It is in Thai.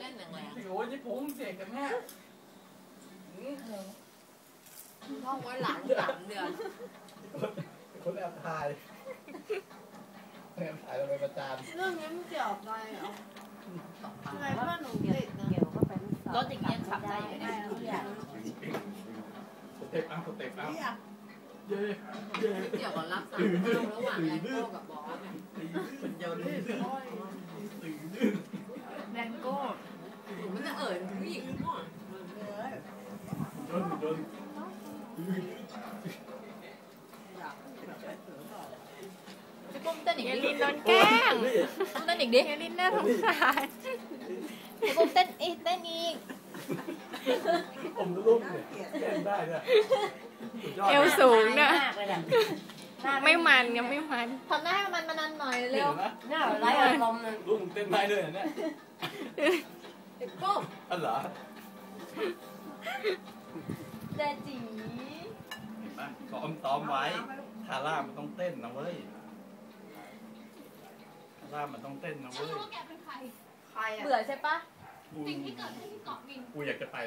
เล่นแรงโอ้ยนี่ผมเสกกันแม่อืมๆท่องไว้หลานสามเดือนคนแอบถ่ายแอบถ่ายเราไปประจานเรื่องนี้มันเกี่ยวกับอะไรเหรอทำไมเพื่อนหนูติดนะเกี่ยวก็เป็นรถอย่างเงี้ยขับได้อยู่เนี่ยทุกอย่างสเต็ปเอาสเต็ปเอาเย้เย้เกี่ยวกับรักษาระหว่างแรงโก้กับบอสเนี่ยเป็นเยาวดื้อตื่นดื้อ แดนโก้ มันจะเอ่ยผู้หญิงก่อน จนจนพี่ปุ้มเต้นอีกเอดิลินโดนแกล้งปุ้มเต้นอีกดิเอลินน่าสงสารพี่ปุ้มเต้นอีกเต้นอีกผมลูกเนี่ยเล่นได้เนี่ยสุดยอดเอวสูงนะ มากเลยนะไม่มันยังไม่มัน ทำหน้าให้มันมันหน่อยเห็เร็วนไหมน่าไร้อารมณ์เลยลูกมึงเต้นได้ด้วยเนี่ยพี่ปุ้มอันเหรอ เจจีเห็นไหมซ้อมซ้อมไว้ทาร่ามันต้องเต้นนะเว้ยทาร่ามันต้องเต้นนะเว้ยใครอะ เบื่อใช่ปะ กูกูอยากจะไป